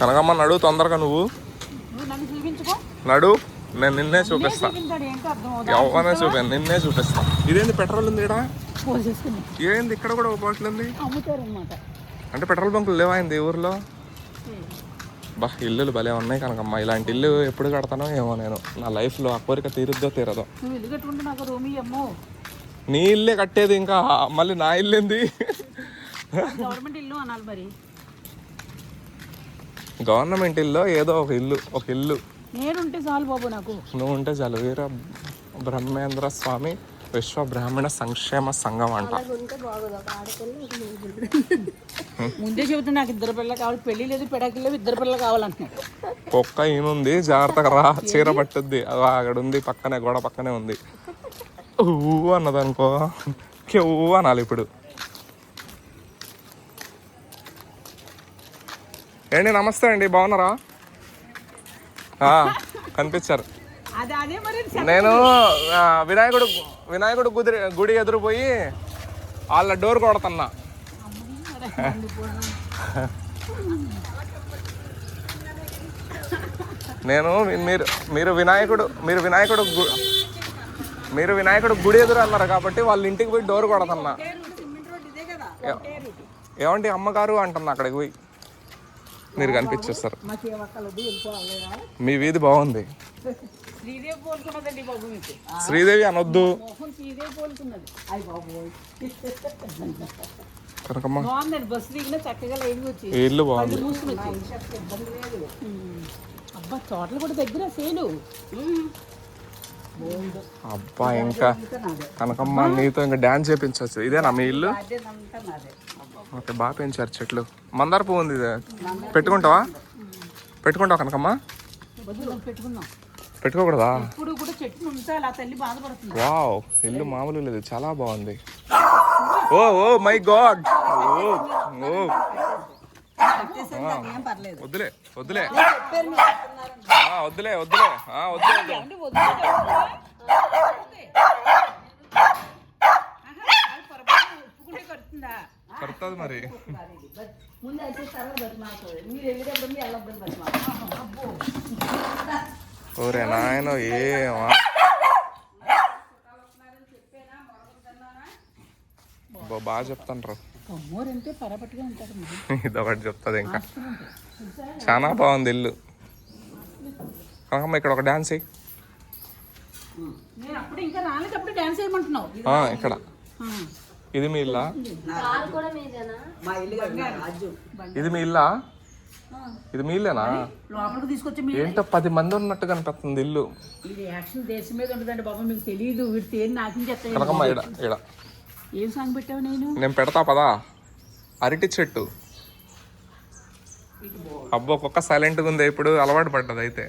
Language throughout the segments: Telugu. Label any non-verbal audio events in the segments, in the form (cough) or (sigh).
కనకమ్మ నడు తొందరగా నువ్వు. నడు నేను నిన్నే చూపిస్తా. ఎవరనే చూపాను నిన్నే చూపిస్తా. ఇదేంది పెట్రోల్ ఉంది ఇక్కడ? ఏంది ఇక్కడ కూడా ఒక బాటిల్ ఉంది? అంటే పెట్రోల్ బంకులు లేవా అయింది ఈ ఊర్లో? బా ఇల్లులు భలే ఉన్నాయి కనకమ్మ. ఇలాంటి ఇల్లు ఎప్పుడు కడతానో ఏమో నేను. నా లైఫ్లో ఆ కోరిక తీరుద్దో తీరదో. నువ్వు ఇల్లు కట్టుకుంటే నాకు రూమి అమ్మో. నీ ఇల్లే కట్టేది ఇంకా. మళ్ళీ నా ఇల్లు ఏంది గవర్నమెంట్ ఇల్లు అనాలి మరి. గవర్నమెంట్ ఇల్లు ఏదో ఒక ఇల్లు ఒక ఇల్లు. నేనుంటే చాలు బాబు నాకు. నువ్వు ఉంటే చాలు. వీర బ్రహ్మేంద్ర స్వామి విశ్వ బ్రాహ్మణ సంక్షేమ సంఘం అంట. ముందే చెబుతున్నా నాకు ఇద్దరు పిల్లలు కావాలి. పెళ్ళి లేదు పెడాకి లేవు ఇద్దరు పిల్లలు కావాలంటున్నాడు. కుక్క ఈయనుంది జాగ్రత్తగా రా. చీర పట్టుద్ది. అది అక్కడ ఉంది పక్కనే గోడ పక్కనే ఉంది. ఊ అన్నది అనుకో ఊ అనాలి ఇప్పుడు. ఏంటి నమస్తే అండి బాగున్నారా? కనిపించారు. నేను వినాయకుడు వినాయకుడు గుడి గుడి ఎదురు పోయి వాళ్ళ డోర్ కొడుతున్నా. నేను మీరు మీరు వినాయకుడు మీరు వినాయకుడు గు- మీరు వినాయకుడు గుడి ఎదురు అన్నారు కాబట్టి వాళ్ళ ఇంటికి పోయి డోర్ కొడుతున్నా. ఏమండి అమ్మగారు అంటున్నా అక్కడికి పోయి. మీరు కనిపించేస్తారు. మీ వీధి బాగుంది. శ్రీదేవి అనొద్దు. ఇల్లు బాగుంది. అబ్బా తోటలు కూడా దగ్గర సేలు. అబ్బా ఇంకా కనకమ్మ నీతో ఇంకా డాన్స్ చేపించవచ్చు ఇదేనా మీ ఇల్లు? ఓకే బాగా పెంచారు చెట్లు. మందార పువ్వు ఉంది ఇది. పెట్టుకుంటావా? పెట్టుకుంటావా కనకమ్మ? పెట్టుకోకూడదా? వావ్ ఇల్లు మామూలు లేదు చాలా బాగుంది. Oh oh my god. ఓ ఓ. వద్దులే వద్దులే. ఆ, వద్దులే వద్దులే ఆ, వద్దు వద్దు అంటే వద్దు చెప్పండి. ఆహా, అది పొరపాటున ఒప్పుకుంటే కడుతుందా పడుతుంది మరి. ముందు అయితే తర్వాత మీరు వెళ్ళేటప్పుడు ఓరే నాయన ఏమా అబ్బో, బాగా చెప్తాను ఇదొకటి చెప్తుంది ఇంకా. చాలా బాగుంది ఇల్లు. కనకమ్మ ఇక్కడ ఒక డాన్స్ ఇక్కడ. ఇది మీ ఇల్లా? కారు కూడా మీదేనా? మా ఇల్లు రాజు. ఇది మీ ఇల్లా? ఇది మీ ఇల్లేనా? లోపలికి తీసుకొచ్చి మీరు. ఏంటో పది మంది ఉన్నట్టు కనిపిస్తుంది ఇల్లు. ఇది యాక్షన్ దేశం మీద ఉంటుందండి బాబు మీకు తెలియదు వీటి తేని నాకేం చెప్తాయి కనకమ్మ ఇడ ఇడ ఏం సాంగ్ పెట్టావు నేను? నేను పెడతా పదా? అరటి చెట్టు. అబ్బో ఒక్కొక్క సైలెంట్గా ఉంది ఇప్పుడు అలవాటు పడ్డది అయితే.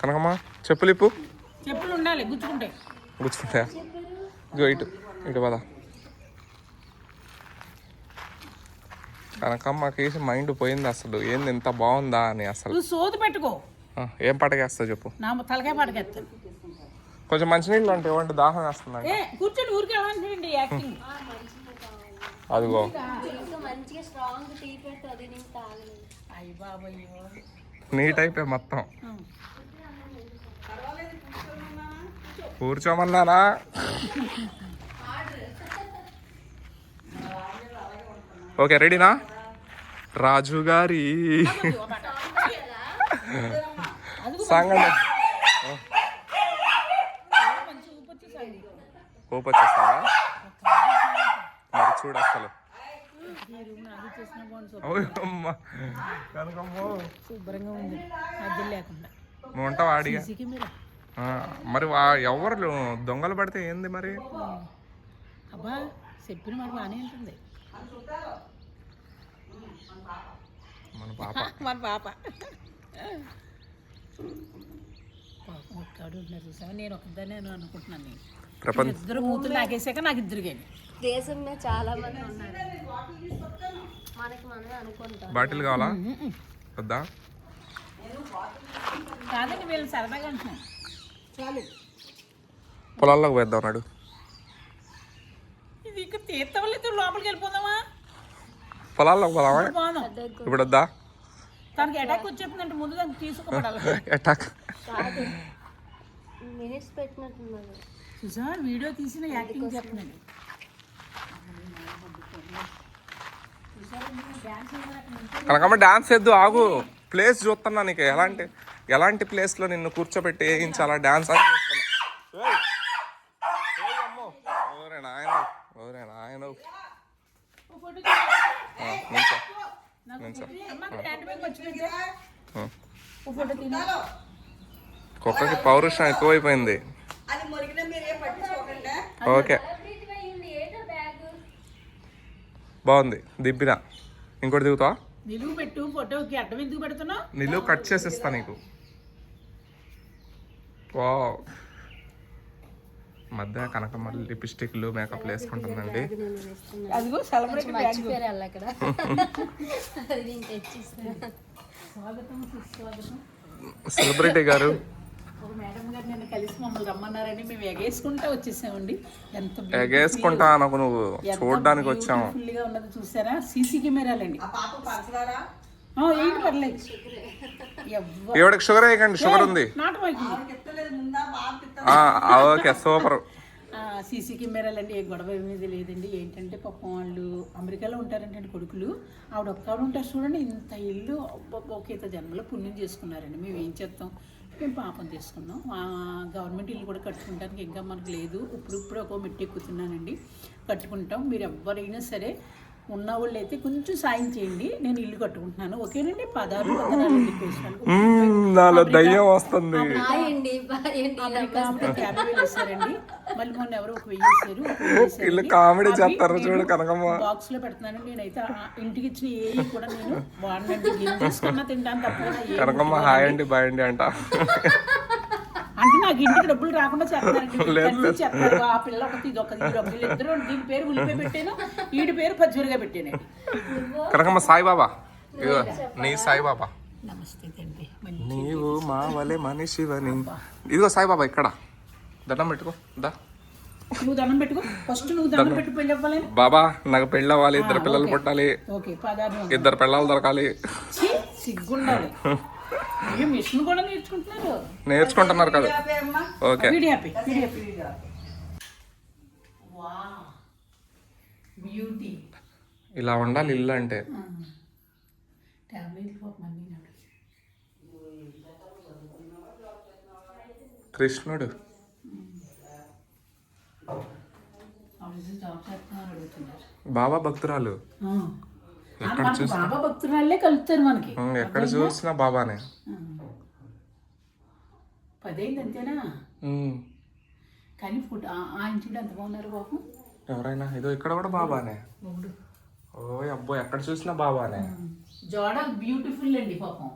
కనకమ్మ చెప్పులు ఇప్పు చెప్పులు ఉండాలి గుచ్చుకుంటాయి. గుచ్చుకుంటాయా? ఇగో ఇటు ఇటు పద. కనకమ్మకి మైండ్ పోయింది అసలు. ఏంది ఇంత బాగుందా అని అసలు. నువ్వు సోది పెట్టుకో. ఏం పటకేస్తావు చెప్పు. నా తలకాయ పడకెత్తాను కొంచెం మంచినీళ్ళు అంటే ఇవ్వండి దాహం వేస్తున్నాయి ఏ కూర్చొని ఊరికి యాక్టింగ్. అదిగో. ఇంకా మంచిగా స్ట్రాంగ్ టీ పెట్టు అది నీకు తాగలేదు అయ్యి బాబయ్యో నీట్ అయిపోయి మొత్తం కూర్చోమన్నానా? ఓకే రెడీనా? రాజు గారి సాంగండి కోపం వచ్చేస్తావా మరి చూడు అసలు. శుభ్రంగా ఉంది. లేకుండా. ఉంటావా అడిగా మీరు ఆ, మరి వా- ఎవరు దొంగలు పడితే ఏంది మరి? అబ్బా చెప్పిన మాట బాగానే ఉంటుంది. మన పాప. (laughs) మన పాప. పాపం ఒక్కడు ఉన్నారు చూసావా? నేను అనుకుంటున్నాను నేను. ప్రపంచ ఇద్దరు మూతులు నాకేసాక నాకు ఇద్దరు కానీ దేశం మీద చాలా మంది ఉన్నారు. మనకి మనమే అనుకుంటాం. బాటిల్ కావాలా? వద్దా? కాదండి వీళ్ళని సరదాగా అంటున్నాను పొలాల్లోకి వేద్దాం నాడు. ఇది ఇక్కడ లోపలికి వెళ్ళిపోదామా? పొలాల్లో పోదామా? ఇప్పుడు వద్దా తనకి అటాక్ వచ్చేస్తుందంటే ముందు దానికి తీసుకుపడాలి అటాక్ కాదు. మినిట్స్ పెట్టినట్టున్నారు చూసా వీడియో తీసిన యాక్టింగ్ చేస్తున్నాడు కనకమ్మ డాన్స్ వేద్దు ఆగు. ప్లేస్ చూస్తున్నా నీకు ఎలాంటి ఎలాంటి ప్లేస్లో నిన్ను కూర్చోబెట్టి వేయించాలా డాన్స్ అని కుక్కకి పౌరుషం ఎక్కువైపోయింది. ఓకే. బాగుంది. దిబ్బిన ఇంకోటి దిగుతావా? నిలువు పెట్టు ఫోటోకి అడ్డం ఎందుకు పెడుతున్నావు? నిలువు కట్ చేసి ఇస్తా నీకు. వావ్. మధ్య కనకమ్మ లిప్స్టిక్లు మేకప్ వేసుకుంటుందండి. అదిగో సెలబ్రేట్ సెలబ్రిటీ గారు. ఒక మేడం గారు నిన్న కలిసి మమ్మల్ని రమ్మన్నారని మేము ఎగేసుకుంటా వచ్చేసామండి. ఎంత ఎగేసుకుంటా అనకు నువ్వు చూడడానికి వచ్చాము ఫుల్గా ఉన్నది చూసారా? సీసీ కెమెరాలండి. ఆ పాప పంచదారా ఆ, ఏంటి పర్లేదు షుగర్. వేయకండి షుగర్ ఉంది. ముందా ఓకే సూపర్. సీసీ కెమెరాలు అండి ఏ గొడవ ఏమీ లేదండి. ఏంటంటే పాపం వాళ్ళు అమెరికాలో ఉంటారంటే కొడుకులు. ఆవిడ ఒక్క ఆవిడ ఉంటారు చూడండి ఇంత ఇల్లు ఒక్కొక్క ఒక ఇత జన్మలో పుణ్యం చేసుకున్నారండి. మేము ఏం చేస్తాం? మేము పాపం తీసుకున్నాం. మా గవర్నమెంట్ ఇల్లు కూడా కట్టుకుంటానికి ఇంకా మనకు లేదు. ఇప్పుడు ఇప్పుడు ఒక మెట్టు ఎక్కుతున్నానండి. కట్టుకుంటాం. మీరు ఎవరైనా సరే ఉన్న వాళ్ళు అయితే కొంచెం సాయం చేయండి నేను ఇల్లు కట్టుకుంటున్నాను. ఓకేనండి పదాలు మ్మ్, నాలో దయ్యం వస్తుంది. మళ్ళీ మొన్న ఎవరో ఒక వెయ్యి. వీళ్ళు కామెడీ చేస్తారు చూడు కనకమ్మ. బాక్స్లో పెడుతున్నాను నేనైతే ఇంటికి ఇచ్చిన ఏ కూడా నేను తీసుకున్నా తింటాను తప్ప కనకమ్మ హాయ్ అండి బాయ్ అండి అంట. (laughs) అంటే నాకు ఇంటికి డబ్బులు రాకుండా (laughs) కలిసి చేస్తారు. ఆ పిల్ల ఒకటి ఇది ఒకటి ఇది ఒకటి. ఇద్దరు దీని పేరు ఉల్లిపాయ పెట్టాను? వీడి పేరు పచ్చిమిరగా పెట్టానండి కనకమ్మ సాయిబాబా. నీ సాయిబాబా. నీవు మా వలె మనిషివని ఇదిగో సాయిబాబా ఇక్కడ. దండం పెట్టుకో. దా. నువ్వు దండం పెట్టుకో. ఫస్ట్ నువ్వు దండం పెట్టి పెళ్ళి అవ్వాలని. బాబా నాకు పెళ్ళి అవ్వాలి ఇద్దరు పిల్లలు పుట్టాలి. ఇద్దరు పిల్లలు దొరకాలి. సిగ్గుండాలి. మిషన్ కూడా నేర్చుకుంటున్నారు. నేర్చుకుంటున్నారు కదా. అమ్మా? ఓకే. బ్యూటీ ఇలా ఉండాలి ఇల్లు అంటే. కృష్ణుడు. బాబా భక్తురాలు. ఆ, మనకి బాబా భక్తురాళ్ళే కలుపుతారు మనకి. ఎక్కడ చూసినా బాబానే. పదైంది అంతేనా? కానీ ఫుడ్ ఆ- ఆయన చూడు ఎంత బాగున్నారు బాబు. ఎవరైనా? ఇదో ఇక్కడ కూడా బాబానే. ఓ అబ్బో ఎక్కడ చూసినా బాబానే. జోడ బ్యూటిఫుల్ అండి పాపం.